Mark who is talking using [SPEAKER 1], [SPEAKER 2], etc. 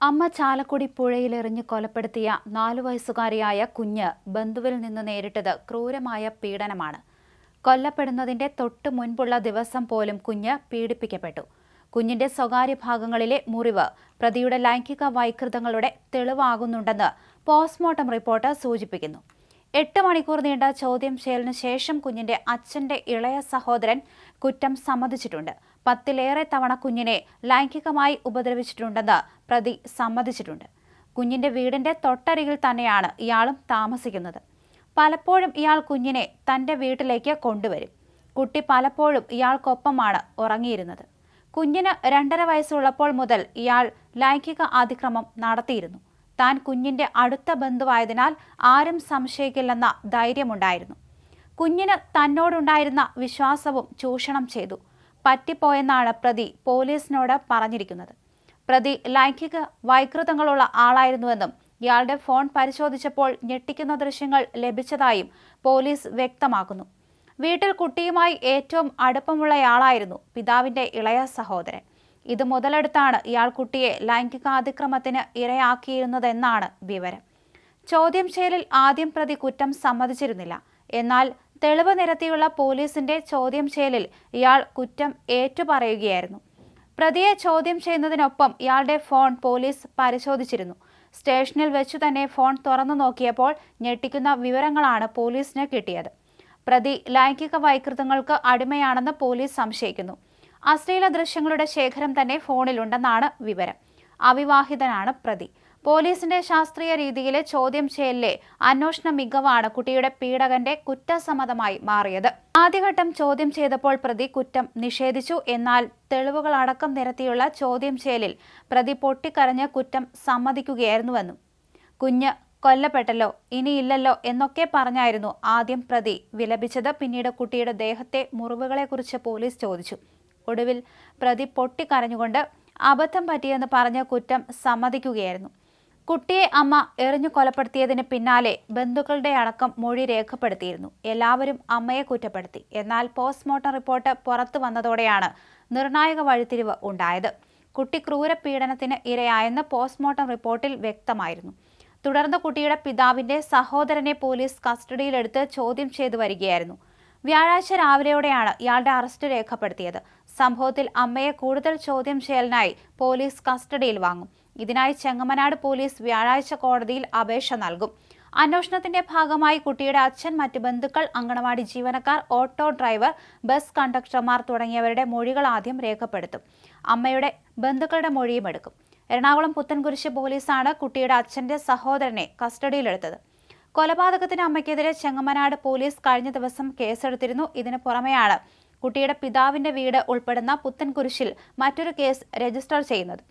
[SPEAKER 1] അമ്മ ചാലക്കുടി പുഴയിലെറിഞ്ഞ് കൊലപ്പെടുത്തിയ നാലു വയസ്സുകാരിയായ കുഞ്ഞ് ബന്ധുവിൽ നിന്ന് നേരിട്ടത് ക്രൂരമായ പീഡനമാണ്. കൊല്ലപ്പെടുന്നതിന്റെ തൊട്ട് മുൻപുള്ള ദിവസം പോലും കുഞ്ഞ് പീഡിപ്പിക്കപ്പെട്ടു. കുഞ്ഞിന്റെ സ്വകാര്യ ഭാഗങ്ങളിലെ മുറിവ് പ്രതിയുടെ ലൈംഗിക വൈകൃതങ്ങളുടെ തെളിവാകുന്നുണ്ടെന്ന് പോസ്റ്റ്മോർട്ടം റിപ്പോർട്ട് സൂചിപ്പിക്കുന്നു. എട്ട് മണിക്കൂർ നീണ്ട ചോദ്യം ചെയ്യലിന് ശേഷം കുഞ്ഞിന്റെ അച്ഛന്റെ ഇളയ സഹോദരൻ കുറ്റം സമ്മതിച്ചിട്ടുണ്ട്. പത്തിലേറെ തവണ കുഞ്ഞിനെ ലൈംഗികമായി ഉപദ്രവിച്ചിട്ടുണ്ടെന്ന് പ്രതി സമ്മതിച്ചിട്ടുണ്ട്. കുഞ്ഞിന്റെ വീടിന്റെ തൊട്ടരികിൽ തന്നെയാണ് ഇയാളും താമസിക്കുന്നത്. പലപ്പോഴും ഇയാൾ കുഞ്ഞിനെ തന്റെ വീട്ടിലേക്ക് കൊണ്ടുവരും. കുട്ടി പലപ്പോഴും ഇയാൾക്കൊപ്പമാണ് ഉറങ്ങിയിരുന്നത്. കുഞ്ഞിന് രണ്ടര വയസ്സുള്ളപ്പോൾ മുതൽ ഇയാൾ ലൈംഗിക അതിക്രമം നടത്തിയിരുന്നു. താൻ കുഞ്ഞിന്റെ അടുത്ത ബന്ധുവായതിനാൽ ആരും സംശയിക്കില്ലെന്ന ധൈര്യമുണ്ടായിരുന്നു. കുഞ്ഞിന് തന്നോടുണ്ടായിരുന്ന വിശ്വാസവും ചൂഷണം ചെയ്തു. പറ്റിപ്പോയെന്നാണ് പ്രതി പോലീസിനോട് പറഞ്ഞിരിക്കുന്നത്. പ്രതി ലൈംഗിക വൈകൃതങ്ങളുള്ള ആളായിരുന്നുവെന്നും ഇയാളുടെ ഫോൺ പരിശോധിച്ചപ്പോൾ ഞെട്ടിക്കുന്ന ദൃശ്യങ്ങൾ ലഭിച്ചതായും പോലീസ് വ്യക്തമാക്കുന്നു. വീട്ടിൽ കുട്ടിയുമായി ഏറ്റവും അടുപ്പമുള്ളയാളായിരുന്നു പിതാവിന്റെ ഇളയ സഹോദരൻ. ഇത് മുതലെടുത്താണ് ഇയാൾ കുട്ടിയെ ലൈംഗികാതിക്രമത്തിന് ഇരയാക്കിയിരുന്നതെന്നാണ് വിവരം. ചോദ്യം ചെയ്യലിൽ ആദ്യം പ്രതി കുറ്റം സമ്മതിച്ചിരുന്നില്ല. എന്നാൽ തെളിവ് നിരത്തിയുള്ള പോലീസിന്റെ ചോദ്യം ചെയ്യലിൽ ഇയാൾ കുറ്റം ഏറ്റുപറയുകയായിരുന്നു. പ്രതിയെ ചോദ്യം ചെയ്യുന്നതിനൊപ്പം ഇയാളുടെ ഫോൺ പോലീസ് പരിശോധിച്ചിരുന്നു. സ്റ്റേഷനിൽ വെച്ചു തന്നെ ഫോൺ തുറന്നു നോക്കിയപ്പോൾ ഞെട്ടിക്കുന്ന വിവരങ്ങളാണ് പോലീസിന് കിട്ടിയത്. പ്രതി ലൈംഗിക വൈകൃതങ്ങൾക്ക് അടിമയാണെന്ന് പോലീസ് സംശയിക്കുന്നു. അശ്ലീല ദൃശ്യങ്ങളുടെ ശേഖരം തന്നെ ഫോണിലുണ്ടെന്നാണ് വിവരം. അവിവാഹിതനാണ് പ്രതി. പോലീസിന്റെ ശാസ്ത്രീയ രീതിയിലെ ചോദ്യം ചെയ്യലിലെ അന്വേഷണ മികവാണ് കുട്ടിയുടെ പീഡകന്റെ കുറ്റസമ്മതമായി മാറിയത്. ആദ്യഘട്ടം ചോദ്യം ചെയ്തപ്പോൾ പ്രതി കുറ്റം നിഷേധിച്ചു. എന്നാൽ തെളിവുകൾ അടക്കം നിരത്തിയുള്ള ചോദ്യം ചെയ്യലിൽ പ്രതി പൊട്ടിക്കരഞ്ഞ് കുറ്റം സമ്മതിക്കുകയായിരുന്നുവെന്നും. കുഞ്ഞ് കൊല്ലപ്പെട്ടല്ലോ ഇനിയില്ലല്ലോ എന്നൊക്കെ പറഞ്ഞായിരുന്നു ആദ്യം പ്രതി വിലപിച്ചത്. പിന്നീട് കുട്ടിയുടെ ദേഹത്തെ മുറിവുകളെക്കുറിച്ച് പോലീസ് ചോദിച്ചു. ഒടുവിൽ പ്രതി പൊട്ടിക്കരഞ്ഞുകൊണ്ട് അബദ്ധം പറ്റിയെന്ന് പറഞ്ഞ കുറ്റം സമ്മതിക്കുകയായിരുന്നു. കുട്ടിയെ അമ്മ എറിഞ്ഞു കൊലപ്പെടുത്തിയതിന് പിന്നാലെ ബന്ധുക്കളുടെ അടക്കം മൊഴി രേഖപ്പെടുത്തിയിരുന്നു. എല്ലാവരും അമ്മയെ കുറ്റപ്പെടുത്തി. എന്നാൽ പോസ്റ്റ്മോർട്ടം റിപ്പോർട്ട് പുറത്തു വന്നതോടെയാണ് നിർണായക വഴിത്തിരിവ് ഉണ്ടായത്. കുട്ടി ക്രൂരപീഡനത്തിന് ഇരയായെന്ന് പോസ്റ്റ്മോർട്ടം റിപ്പോർട്ടിൽ വ്യക്തമായിരുന്നു. തുടർന്ന് കുട്ടിയുടെ പിതാവിന്റെ സഹോദരനെ പോലീസ് കസ്റ്റഡിയിലെടുത്ത് ചോദ്യം ചെയ്തു വരികയായിരുന്നു. വ്യാഴാഴ്ച രാവിലെയോടെയാണ് ഇയാളുടെ അറസ്റ്റ് രേഖപ്പെടുത്തിയത്. സംഭവത്തിൽ അമ്മയെ കൂടുതൽ ചോദ്യം ചെയ്യലിനായി പോലീസ് കസ്റ്റഡിയിൽ വാങ്ങും. ഇതിനായി ചെങ്ങമനാട് പോലീസ് വ്യാഴാഴ്ച കോടതിയിൽ അപേക്ഷ നൽകും. അന്വേഷണത്തിന്റെ ഭാഗമായി കുട്ടിയുടെ അച്ഛൻ മറ്റ് ബന്ധുക്കൾ അങ്കണവാടി ജീവനക്കാർ ഓട്ടോ ഡ്രൈവർ ബസ് കണ്ടക്ടർമാർ തുടങ്ങിയവരുടെ മൊഴികൾ ആദ്യം രേഖപ്പെടുത്തും. അമ്മയുടെ ബന്ധുക്കളുടെ മൊഴിയും എടുക്കും. എറണാകുളം പുത്തൻകുരിശ് പോലീസാണ് കുട്ടിയുടെ അച്ഛന്റെ സഹോദരനെ കസ്റ്റഡിയിലെടുത്തത്. കൊലപാതകത്തിന് അമ്മയ്ക്കെതിരെ ചെങ്ങമനാട് പോലീസ് കഴിഞ്ഞ ദിവസം കേസെടുത്തിരുന്നു. ഇതിനു പുറമെയാണ് കുട്ടിയുടെ പിതാവിന്റെ വീട് ഉൾപ്പെടുന്ന പുത്തൻകുരിശിൽ മറ്റൊരു കേസ് രജിസ്റ്റർ ചെയ്യുന്നത്.